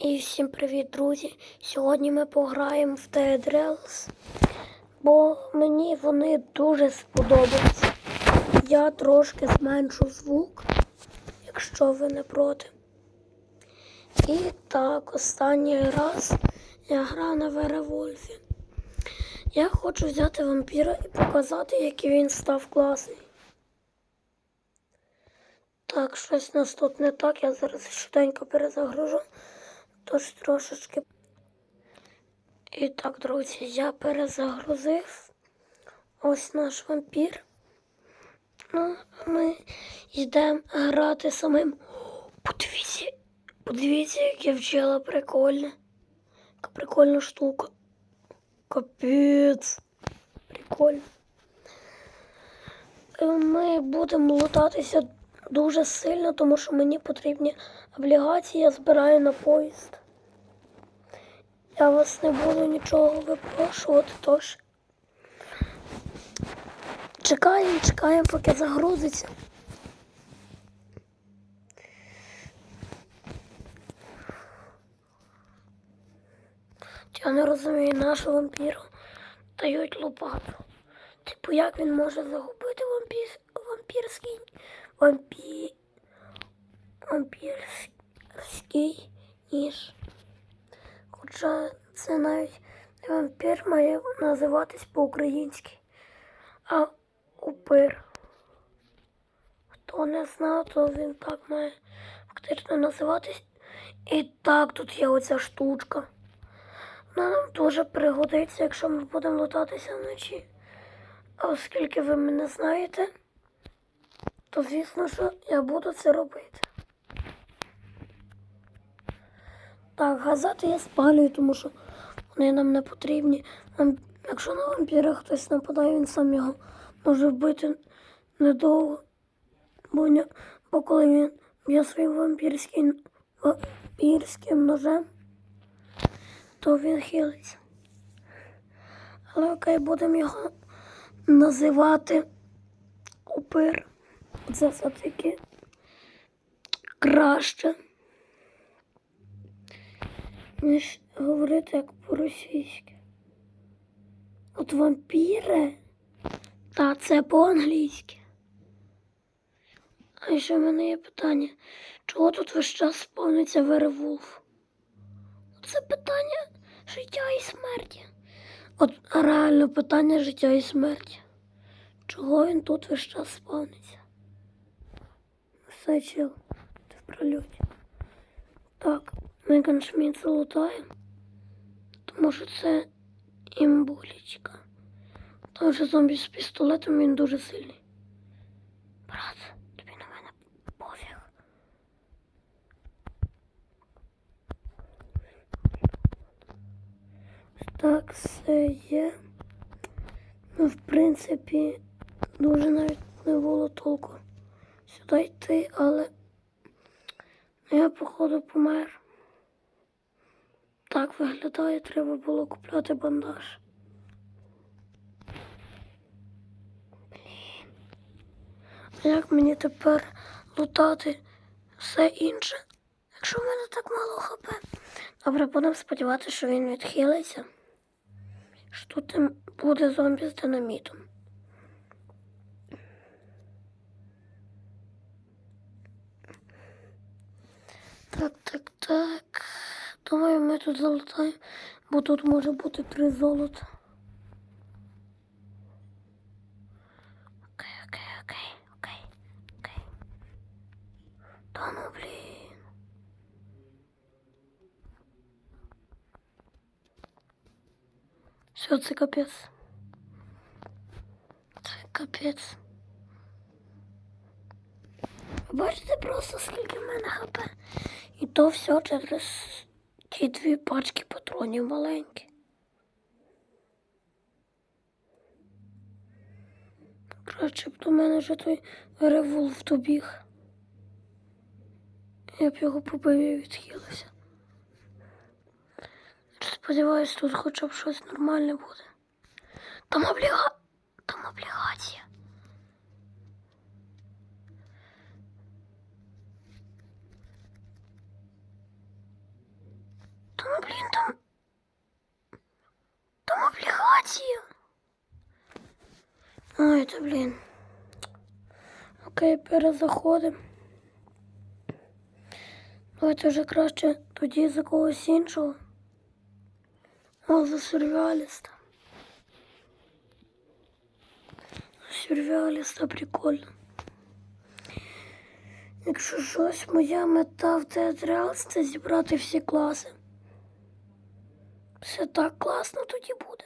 І всім привіт, друзі! Сьогодні ми пограємо в Dead Rails, бо мені вони дуже сподобаються. Я трошки зменшу звук, якщо ви не проти. І так, останній раз я грав на Веревольфі. Я хочу взяти вампіра і показати, який він став класний. Так, щось у нас тут не так, я зараз швиденько перезагружу. Тож трошечки. І так, друзі, я перезагрузив. Ось наш вампір. Ну, ми йдемо грати самим. Подивіться, подивіться, яке вчила прикольне. Яка прикольна штука. Капець. Прикольно. Ми будемо лутатися дуже сильно, тому що мені потрібні облігації, я збираю на поїзд. Я вас не буду нічого випрошувати, тож чекаємо, чекаємо, поки загрузиться. Я не розумію, нашу вампіру дають лопату. Типу, як він може загубити вампір, вампірський вампі, вампірський ніж. Хоча це навіть не вампір має називатись по-українськи, а упир. Хто не знав, то він так має фактично називатись. І так тут є оця штучка. Вона нам дуже пригодиться, якщо ми будемо лутатися вночі. Оскільки ви мене знаєте, то звісно, що я буду це робити. Так, газети я спалюю, тому що вони нам не потрібні. Якщо на вампіра хтось нападає, він сам його може вбити недовго. Бо, ня- бо коли він б'є своїм вампірським, вампірським ножем, то він хилиться. Але окей, будемо його називати упир. Це все-таки краще, ніж говорити як по-російськи. От вампіри, та це по-англійськи. А ще в мене є питання, чого тут весь час спавниться Веревулф? Це питання життя і смерті. От реально питання життя і смерті. Чого він тут весь час спавниться? Все чил, ти в прольоті. Так, ми ганшміт залутаємо, тому що це імбулічка. Тому що зомбі з пістолетом він дуже сильний. Брат, тобі на мене пофіг. Так, все є. Ну, в принципі, дуже навіть не було толку сюди йти, але я, походу, помер. Так виглядає, треба було купляти бандаж. Блін. А як мені тепер лутати все інше, якщо в мене так мало хп? Добре, будемо сподіватися, що він відхилиться. Що тут буде зомбі з динамітом. Так, так, так. Думаю, ми тут залутаємо, бо тут може бути три золота. Окей, окей, окей, окей, окей. Та ну, блін. Все, це капець. Це капець. Бачите просто скільки в мене хп. І то все через ті дві пачки патронів маленькі. Краще б до мене вже той револв добіг. Я б його побив і відхилився. Сподіваюсь, тут хоча б щось нормальне буде. Там обліга... Там облігація. Блін, там. Там облігація. Ой, це, блін. Окей, перезаходимо. Давайте вже краще тоді за когось іншого. О, за сюрреаліста. Сюрреаліста прикольно. Якщо щось, моя мета в театріал це зібрати всі класи. Все так класно тоді буде.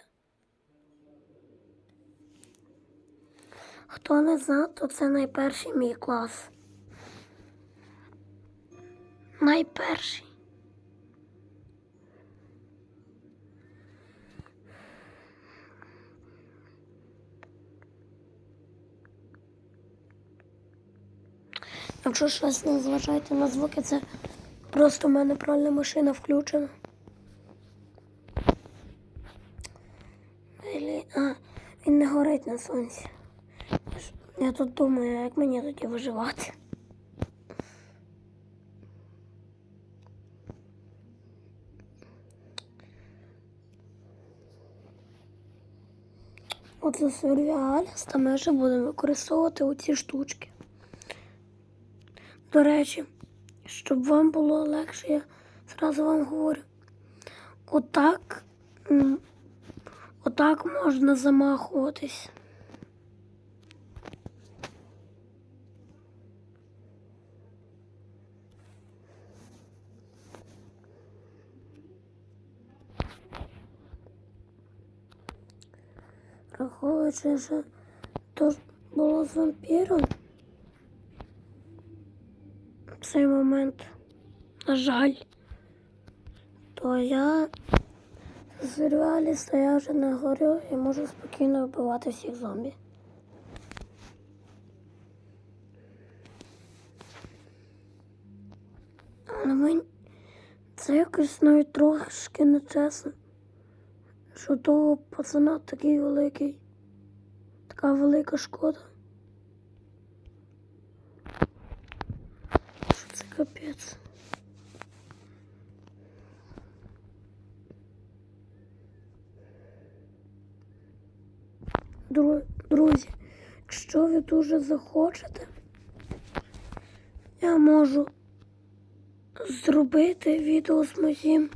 Хто не знав, то це найперший мій клас. Найперший. Якщо щось не зважайте на звуки, це просто в мене пральна машина включена. Ілі- А, не горить на сонці. Я тут думаю, як мені тоді виживати. Оце сюрреаліс, та ми вже будемо використовувати оці штучки. До речі, щоб вам було легше, я зразу вам говорю. Отак, м, отак можна замахуватись. Враховуючи, що то було з вампіром. В цей момент, на жаль, то я в серіалі стояв вже на горю і можу спокійно вбивати всіх зомбі. Але мені це якось навіть трошки нечесно, що того пацана такий великий, така велика шкода. Що це капець? Друзі, якщо ви дуже захочете, я можу зробити відео з моїм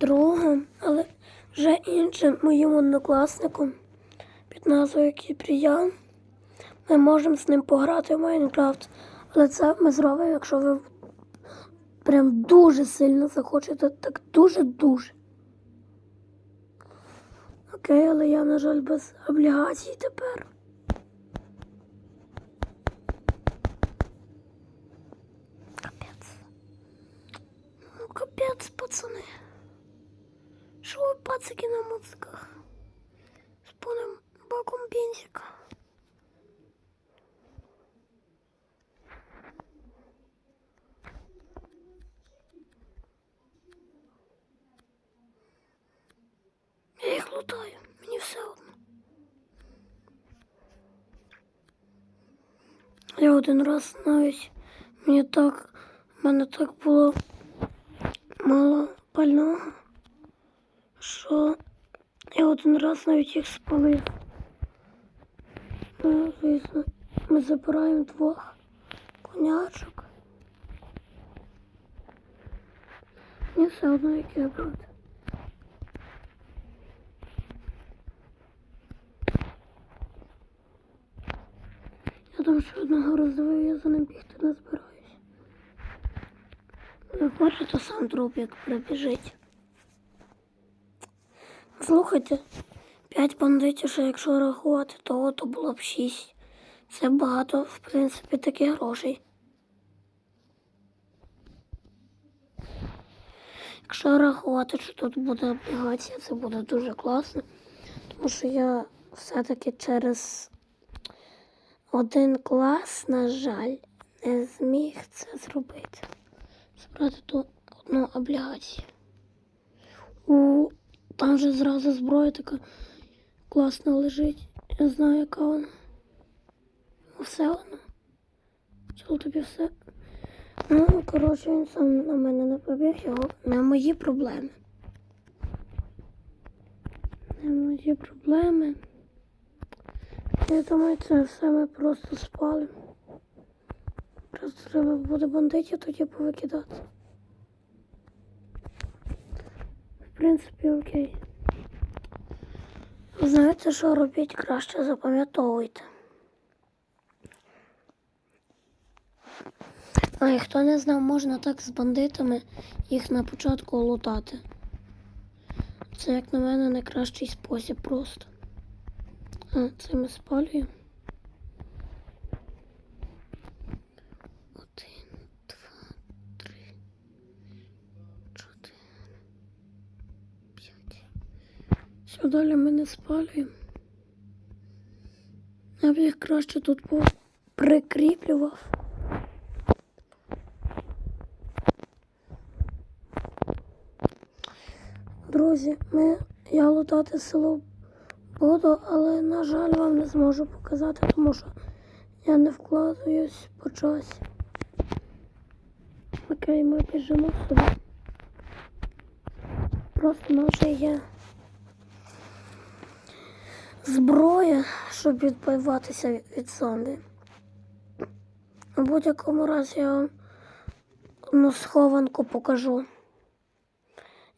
другом, але вже іншим моїм однокласником під назвою Кіпріян. Ми можемо з ним пограти в Майнкрафт, але це ми зробимо, якщо ви прям дуже сильно захочете, так дуже-дуже. Окей, але я, на жаль, без облігацій тепер. Капець. Ну, капець, пацани. Що ви пацики на музиках? З повним баком бензика. Я їх лутаю, мені все одно. Я один раз навіть мені так, в мене так було мало пального, що я один раз навіть їх спалив. Ну, звісно, ми забираємо двох конячок. Мені все одно яке брати. Там ще одного роздивив, я за ним бігти не збираюсь. Ви хочете сам труп, як прибіжить. Слухайте, п'ять бандитів, що якщо рахувати, то то було б шість. Це багато, в принципі, таких грошей. Якщо рахувати, що тут буде облігація, це буде дуже класно. Тому що я все-таки через один клас, на жаль, не зміг це зробити. Збрати ту одну облігацію. У там же зразу зброя така класна лежить. Я знаю, яка вона. Все одно. Чого тобі все? Ну, коротше, він сам на мене не побіг, його не мої проблеми. Це мої проблеми. Я думаю, це все ми просто спали. Просто треба буде бандитів тоді повикидати. В принципі, окей. Знаєте, що робіть краще запам'ятовуйте. А і хто не знав, можна так з бандитами їх на початку лутати. Це, як на мене, найкращий спосіб просто. А, це ми спалюємо. Один, два, три, чотири, п'ять. Все, далі ми не спалюємо. Я б їх краще тут прикріплював. Друзі, ми, я лутати село буду, але, на жаль, вам не зможу показати, тому що я не вкладаюсь по часі. Окей, ми біжимо сюди. Просто вже є зброя, щоб відбиватися від- зомбі. У будь-якому разі я вам одну схованку покажу.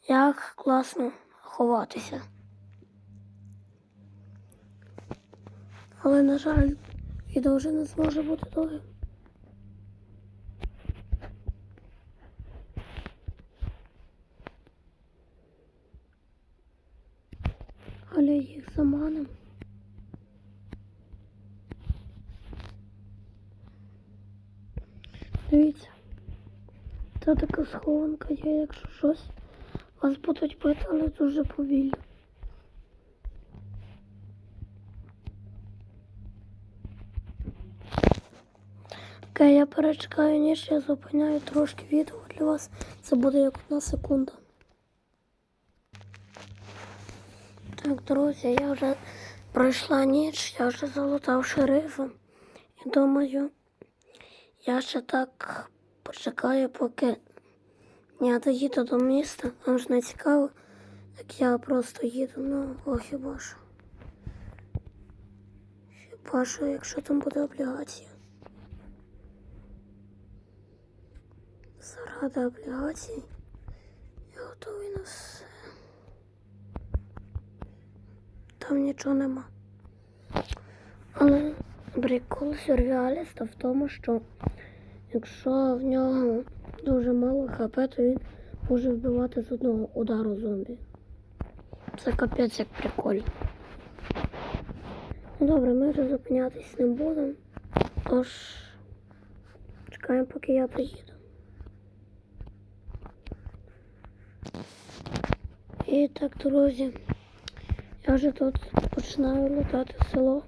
Як класно ховатися. Але, на жаль, відео вже не зможе бути довгим. Але їх заманим. Дивіться. Це така схованка є, якщо щось. Вас будуть бити, але дуже повільно. Окей, я перечекаю ніж, я зупиняю трошки відео для вас. Це буде як одна секунда. Так, друзі, я вже пройшла ніч, я вже залутав шерифа. І думаю, я ще так почекаю, поки я доїду до міста, вам ж не цікаво, як я просто їду, ну, о, хіба що. Хіба що, якщо там буде облігація. Заради облігацій я готовий на все. Там нічого нема. Але прикол сюрреаліста в тому, що якщо в нього дуже мало хп, то він може вбивати з одного удару зомбі. Це капець як прикольно. Ну добре, ми вже зупинятись не будемо. Тож чекаємо, поки я доїду. І так, друзі, я вже тут починаю лутати село.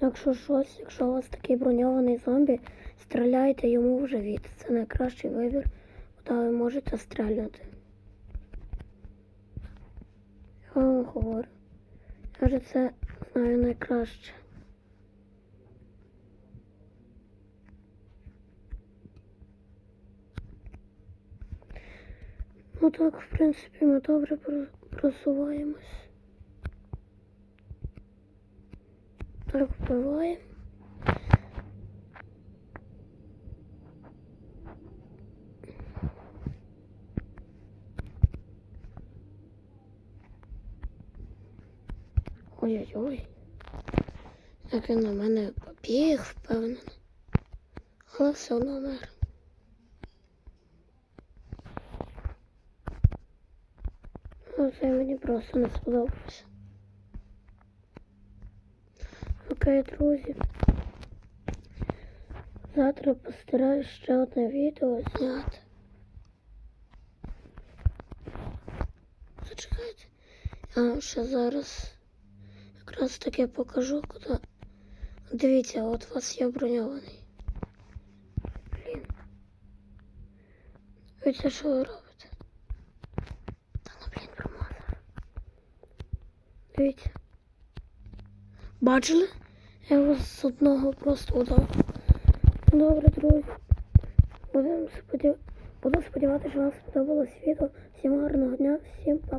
Якщо щось, якщо у вас такий броньований зомбі, стріляйте йому в живіт. Це найкращий вибір, куди ви можете стріляти. Я вам говорю. Я вже це знаю найкраще. Ну так, в принципі, ми добре просуваємось. Так, вбиваємо. Ой-ой-ой. Як він на мене побіг, впевнений. Але все одно мер. Ну, Це мені просто не сподобалося. Окей, друзі. Завтра постараюсь ще одне відео зняти. Зачекайте. Я вам ще зараз якраз таки покажу, куди. Дивіться, от у вас є броньований. Блін. Ви це що ви робите? Дивіться. Бачили? Я його з одного просто удав. Добре, друзі. Будемо сподіватися, що вам сподобалось відео. Всім гарного дня, всім па.